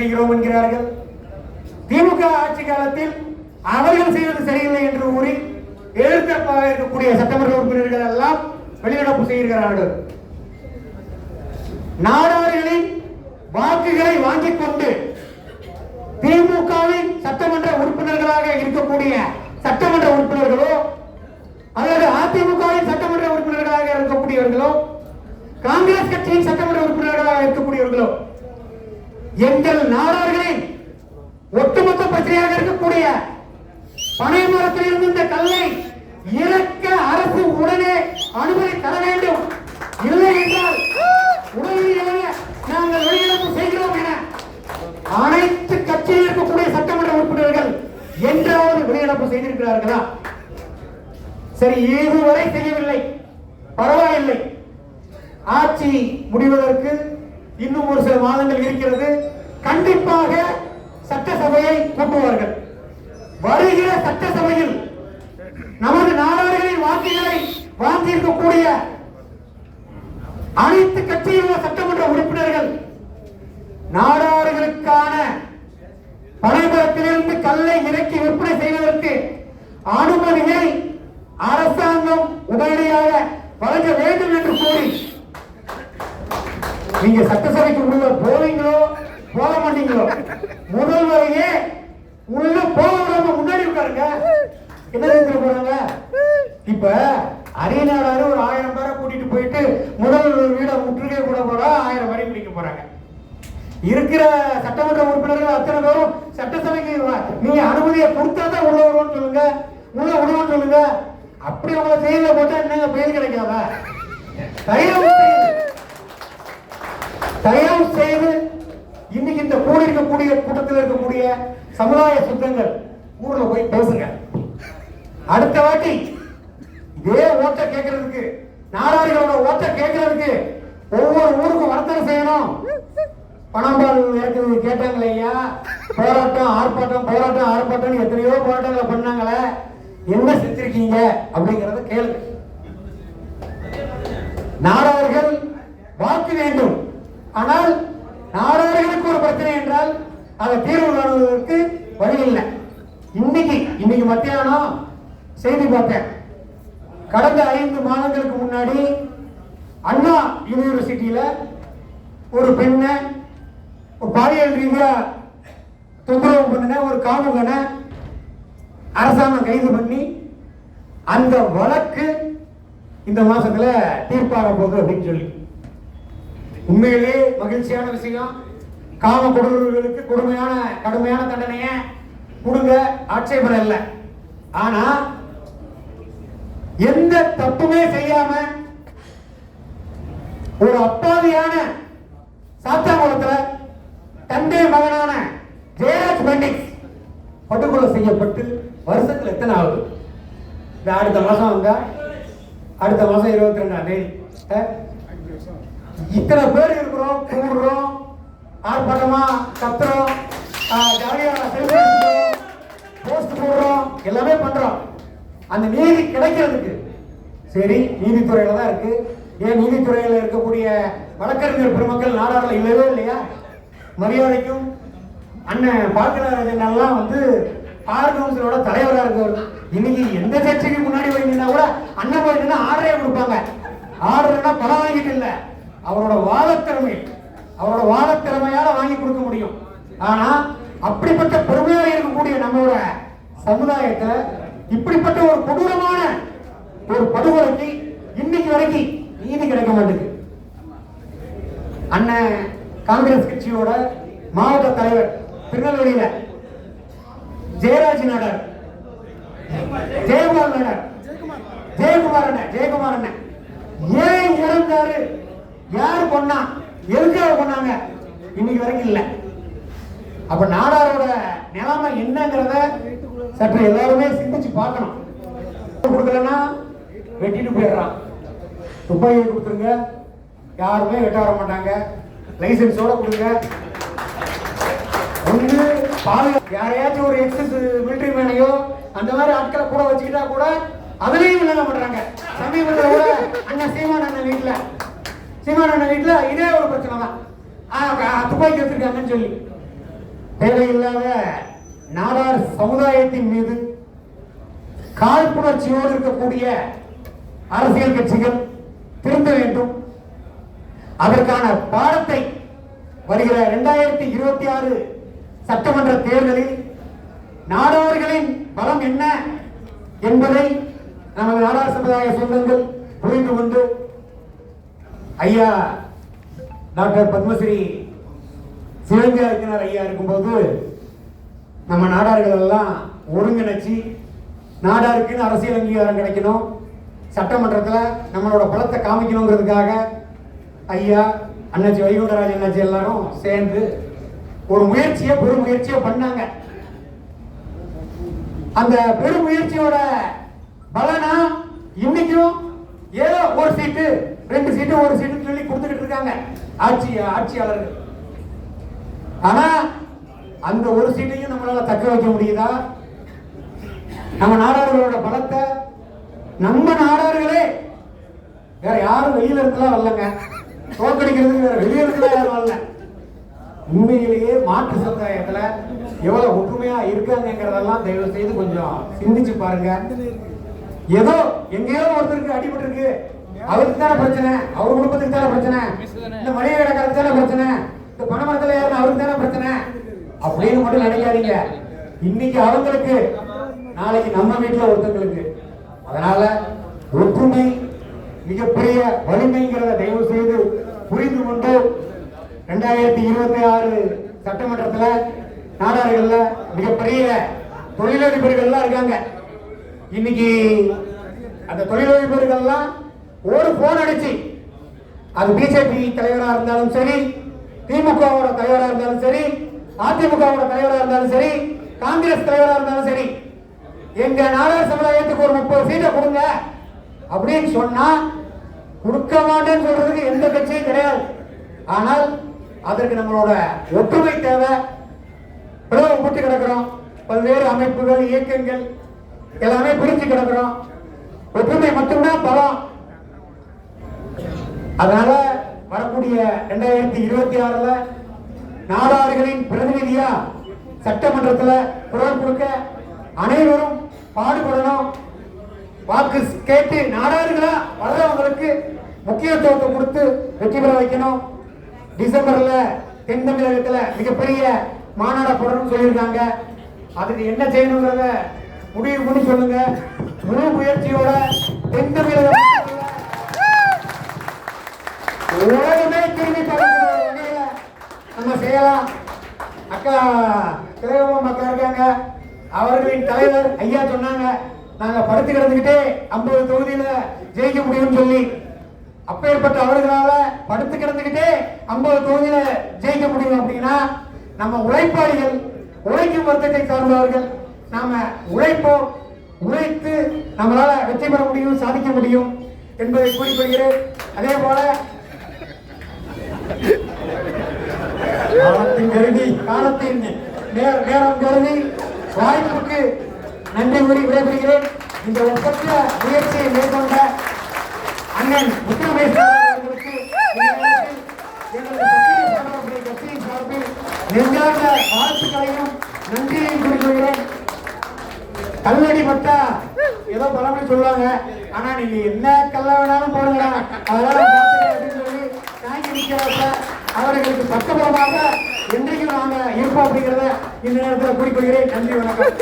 செய்கிறோம் என்கிறார்கள். திமுக ஆட்சி காலத்தில் அவர்கள் செய்வது சரியில்லை என்று கூறி எழுத்தப்பாக இருக்கக்கூடிய சட்டமன்ற உறுப்பினர்கள் எல்லாம் வெளிநடப்பு செய்கிறார்கள். நாடார்களின் வாக்குகளை வாங்கிக் கொண்டு திமுகவின் சட்டமன்ற உறுப்பினர்களாக இருக்கக்கூடிய சட்டமன்ற உறுப்பினர்களோ அல்லது அதிமுகவின் சட்டமன்ற உறுப்பினர்களாக இருக்கக்கூடியவர்களோ காங்கிரஸ் கட்சியின் சட்டமன்ற உறுப்பினர்களாக இருக்கக்கூடியவர்களோ எங்கள் நாடார்களின் ஒட்டுமொத்த பிரச்சனையாக இருக்கக்கூடிய பனை மரத்திலிருந்து இந்த கல்லை இறக்க அரசு உடனே அனுமதி தர வேண்டும். இல்லை என்றால் உடனடியாக நாங்கள் வெளியிடப்பு செய்கிறோம் என அனைத்து கட்சியில் இருக்கக்கூடிய சட்டமன்ற உறுப்பினர்கள் என்றாவது வெளியிடப்பு செய்திருக்கிறார்களா? சரி இதுவரை செய்யவில்லை. பரவாயில்லை. ஆட்சி முடிவதற்கு இன்னும் ஒரு சில மாதங்கள் இருக்கிறது. கண்டிப்பாக சட்டசபையை கூட்டுவார்கள் வருகிற சட்டசபையில் நமது நாடாளுகளின் வாக்குகளை வாங்கியிருக்கக்கூடிய அனைத்து கட்சியில் உள்ள சட்டமன்ற உறுப்பினர்கள் நாடாளுகளுக்கான பனைமரத்திலிருந்து கல்லை இறக்கி விற்பனை செய்வதற்கு அனுமதியை அரசாங்கம் உடனடியாக வழங்க வேண்டும் என்று கூறி நீங்க சட்டசபைக்கு உள்ள போவீங்களோ போக மாட்டீங்களோ முதல்வரையே உள்ள போக விடாம முன்னாடி உட்காருங்க. என்ன செஞ்சுட்டு போறாங்க? இப்ப அரியநாடாரு ஒரு ஆயிரம் பேரை கூட்டிட்டு போயிட்டு முதல் வீட முற்றுகை கூட போறா ஆயிரம் வரை பிடிக்க போறாங்க. இருக்கிற சட்டமன்ற உறுப்பினர்கள் அத்தனை பேரும் சட்டசபைக்கு நீங்க அனுமதியை கொடுத்தாதான் உள்ள வருவோம்னு சொல்லுங்க. உள்ள விடுவோம்னு சொல்லுங்க. அப்படி அவங்கள செயல போட்டா என்னங்க பெயர் கிடைக்காதா? தயவு தயவு செய்து இன்னைக்கு இந்த கூடி இருக்கக்கூடிய கூட்டத்தில் இருக்கக்கூடிய சமுதாய சுத்தங்கள் ஊர்ல போய் பேசுங்க. அடுத்த வாட்டி இதே ஓட்ட கேட்கறதுக்கு நாடாளிகளோட ஓட்ட கேட்கறதுக்கு ஒவ்வொரு ஊருக்கும் வர்த்தனை செய்யணும். பணம்பால் இறக்குது கேட்டாங்களே ஐயா. போராட்டம் ஆர்ப்பாட்டம் போராட்டம் ஆர்ப்பாட்டம் எத்தனையோ போராட்டங்களை பண்ணாங்களே. என்ன செஞ்சிருக்கீங்க அப்படிங்கறத கேளுங்க. நாடார்கள் வாக்கு வேண்டும். ஆனால் நாடார்களுக்கு ஒரு பிரச்சனை என்றால் அதை தீர்வு காணுவதற்கு வழி இல்லை. இன்னைக்கு இன்னைக்கு மத்தியானம் செய்தி பார்த்தேன். கடந்த ஐந்து மாதங்களுக்கு முன்னாடி அண்ணா யூனிவர்சிட்டியில ஒரு பெண்ணை ஒரு பாலியல் ரீதியா தொந்தரவு பண்ணின ஒரு காமுகனை அரசாங்கம் கைது பண்ணி அந்த வழக்கு இந்த மாசத்துல தீர்ப்பாக போகுது அப்படின்னு சொல்லி. உண்மையிலே மகிழ்ச்சியான விஷயம். காம கொடுவர்களுக்கு கொடுமையான கடுமையான தண்டனையை கொடுங்க. ஆட்சேபனை இல்லை ஆனா எந்த தப்புமே செய்யாம ஒரு அப்பாவியான சாத்தாங்குளத்துல தந்தை மகனான ஜெயராஜ் பண்டிக்ஸ் படுகொலை செய்யப்பட்டு வருஷத்துல எத்தனை ஆகுது? இந்த அடுத்த மாசம் வந்தா அடுத்த மாசம் இருபத்தி ரெண்டாம் தேதி இத்தனை பேர் இருக்கிறோம் கூடுறோம் ஆர்ப்பாட்டமா கத்துறோம் ஆஹ், போஸ்ட் போடுறோம் எல்லாமே பண்றோம். அந்த நீதி கிடைக்கிறதுக்கு. சரி நீதித்துறையில தான் இருக்கு. ஏன் நீதித்துறையில இருக்கக்கூடிய வழக்கறிஞர் பெருமக்கள் நாடாரில் இல்லவே இல்லையா? மரியாதைக்கும் அண்ணன் பாக்கராஜன் வந்து ஆர் கவுன்சிலோட தலைவராக இருக்கவர். இன்னைக்கு எந்த சர்ச்சைக்கு முன்னாடி போய் கூட அண்ணன் போய் ஆர்டரே கொடுப்பாங்க. ஆர்டர்னா பணம் வாங்கிட்டு இல்லை. அவரோட வாழத்திறமை அவரோட வாழத்திறமையால வாங்கி கொடுக்க முடியும். ஆனா அப்படிப்பட்ட பெருமையாக இருக்கக்கூடிய நம்மளோட சமுதாயத்தை இப்படிப்பட்ட ஒரு கொடூரமான ஒரு படுகொலைக்கு இன்னைக்கு வரைக்கும் நீதி கிடைக்க மாட்டேங்குது. அண்ணன் காங்கிரஸ் கட்சியோட மாவட்ட தலைவர் திருநெல்வேலியில ஜெயராஜ் நாடார். ஜெயக்குமார் நாடார். ஜெயக்குமார் அண்ணன் ஜெயக்குமார் அண்ணன். ஏன் இறந்தாரு? யார் பண்ணா? எதுக்காக பண்ணாங்க? இன்னைக்கு வரைக்கும் இல்லை. அப்ப நாடாரோட நிலைமை என்னங்கிறத சற்று எல்லாருமே சிந்திச்சு பார்க்கணும். கொடுக்கலன்னா வெட்டிட்டு போயிடுறான். துப்பாக்கியை கொடுத்துருங்க. யாருமே வெட்ட வர மாட்டாங்க. லைசன்ஸோட கொடுங்க. ஒன்று பாதுகாப்பு யாரையாச்சும் ஒரு எக்ஸஸ் மிலிட்டரி மேனையோ அந்த மாதிரி ஆட்களை கூட வச்சுக்கிட்டா கூட அதுலேயும் இல்லைங்க பண்றாங்க. சமீபத்தில் கூட அண்ணன் சீமான் அண்ணன் வீட்டில். சீமான் வீட்டில் இதே ஒரு பிரச்சனை தான் துப்பாக்கி வச்சிருக்காங்கன்னு சொல்லி. தேவையில்லாத நாடார் சமுதாயத்தின் மீது காழ்ப்புணர்ச்சியோடு இருக்கக்கூடிய அரசியல் கட்சிகள் திருந்த வேண்டும். அதற்கான பாடத்தை வருகிற இரண்டாயிரத்தி இருபத்தி ஆறு சட்டமன்ற தேர்தலில் நாடவர்களின் பலம் என்ன என்பதை நமது நாடார் சமுதாய சொந்தங்கள் புரிந்து கொண்டு ஐயா டாக்டர் பத்மஸ்ரீ சிவஞானிக்கனர் ஐயா இருக்கும்போது நம்ம நாடார்கள் எல்லாம் ஒருங்கிணைச்சு நாடாருக்குன்னு அரசியல் அங்கீகாரம் கிடைக்கணும். சட்டமன்றத்தில் நம்மளோட பலத்தை காமிக்கணுங்கிறதுக்காக ஐயா அண்ணாச்சி வைகுண்டராஜ் அண்ணாச்சி எல்லாரும் சேர்ந்து ஒரு முயற்சியை பெரும் முயற்சியை பண்ணாங்க. அந்த பெரும் முயற்சியோட பலனா இன்னைக்கும் ஏதோ ஒரு சீட்டு. ரெண்டு சீட்டு ஒரு சீட்டு சொல்லி கொடுத்துக்கிட்டு இருக்காங்க ஆட்சி ஆட்சியாளர்கள். ஆனா அந்த ஒரு சீட்டையும் நம்மளால தக்க வைக்க முடியுதா? நம்ம நாடார்களோட பலத்தை நம்ம நாடார்களே வேற யாரும் வெளியில இருக்கலாம் வரலங்க. தோக்கடிக்கிறதுக்கு வேற வெளியில இருக்கலாம் யாரும் வரல. உண்மையிலேயே மாற்று சமுதாயத்துல எவ்வளவு ஒற்றுமையா இருக்காங்கிறதெல்லாம் தயவு செய்து கொஞ்சம் சிந்திச்சு பாருங்க. ஏதோ எங்கேயோ ஒருத்தருக்கு அடிபட்டு இருக்கு அவருக்கு தானே பிரச்சனை? அவர் குடும்பத்துக்கு தானே பிரச்சனை? இந்த மளிகை கடைக்காரருக்கு தானே பிரச்சனை? இந்த பணமரத்துல ஏறின அவருக்கு தானே பிரச்சனை? அப்படின்னு மட்டும் நினைக்காதீங்க. இன்னைக்கு அவங்களுக்கு நாளைக்கு நம்ம வீட்டுல ஒருத்தங்களுக்கு. அதனால ஒற்றுமை மிகப்பெரிய வலிமைங்கிறத தயவு செய்து புரிந்து கொண்டு ரெண்டாயிரத்தி இருபத்தி ஆறு சட்டமன்றத்துல நாடார்கள்ல மிகப்பெரிய தொழிலதிபர்கள்லாம் இருக்காங்க. இன்னைக்கு அந்த தொழிலதிபர்கள்லாம் ஒரு போன் அடிச்சு. அது பிஜேபி தலைவராக இருந்தாலும் சரி திமுகவோட தலைவராக இருந்தாலும் சரி அதிமுகவோட தலைவராக இருந்தாலும் சரி காங்கிரஸ் தலைவராக இருந்தாலும் சரி எங்க நாடார் சமுதாயத்துக்கு ஒரு முப்பது சீட்டை கொடுங்க அப்படின்னு சொன்னா கொடுக்க மாட்டேன்னு சொல்றதுக்கு எந்த கட்சியும் கிடையாது. ஆனால் அதற்கு நம்மளோட ஒற்றுமை தேவை. பிளவுபட்டு கிடக்கிறோம். பல்வேறு அமைப்புகள் இயக்கங்கள் எல்லாமே பிரிஞ்சு கிடக்கிறோம். ஒற்றுமை மட்டும்தான் பலம். அதனால வரக்கூடிய ரெண்டாயிரத்தி இருபத்தி ஆறுல நாடாறுகளின் பிரதிநிதியா சட்டமன்றத்துல குரல் கொடுக்க அனைவரும் பாடுபடணும். வாக்கு கேட்டு நாடாறுகளா வர்றவங்களுக்கு முக்கியத்துவத்தை கொடுத்து வெற்றி பெற வைக்கணும். டிசம்பர்ல தென் தமிழகத்துல மிகப்பெரிய மாநாட போடணும்னு சொல்லியிருக்காங்க. அதுக்கு என்ன செய்யணுங்கிறத முடிவு பண்ணி சொல்லுங்க. முழு முயற்சியோட தென் தமிழகம் உலகமே திரும்பி நம்ம செய்யலாம் அக்கா கிழவம் அக்கா இருக்காங்க. அவர்களின் தலைவர் ஐயா சொன்னாங்க. நாங்க படுத்து கிடந்துக்கிட்டே ஐம்பது தொகுதியில ஜெயிக்க முடியும்னு சொல்லி. அப்பேற்பட்ட அவர்களால படுத்து கிடந்துக்கிட்டே ஐம்பது தொகுதியில ஜெயிக்க முடியும் அப்படின்னா நம்ம உழைப்பாளிகள் உழைக்கும் வர்க்கத்தை சார்ந்தவர்கள் நாம உழைப்போம். உழைத்து நம்மளால வெற்றி பெற முடியும் சாதிக்க முடியும் என்பதை கூறிக்கொள்கிறேன். அதே போல காலத்தின் கருதி காலத்தின் நேரம் கருதி வாய்ப்புக்கு நன்றி கூறி விடைபெறுகிறேன். இந்த ஒப்பற்ற முயற்சியை மேற்கொண்ட அண்ணன் முத்துரமேஸ்வரர் கட்சியின் சார்பில், நெஞ்சார்ந்த வாழ்த்துக்களையும் நன்றியையும் குறிப்பிடுகிறேன் கல்லடி பட்டா ஏதோ பழமொழி சொல்லுவாங்க. ஆனா நீங்க என்ன கல்ல வேணாலும் போடுங்க அதெல்லாம் தாங்கி அவர்களுக்கு பக்கபலமாக என்றைக்கு நாங்க இருப்போம் அப்படிங்கிறத இந்த நேரத்தில் கூறிக்கொள்கிறேன். நன்றி வணக்கம்.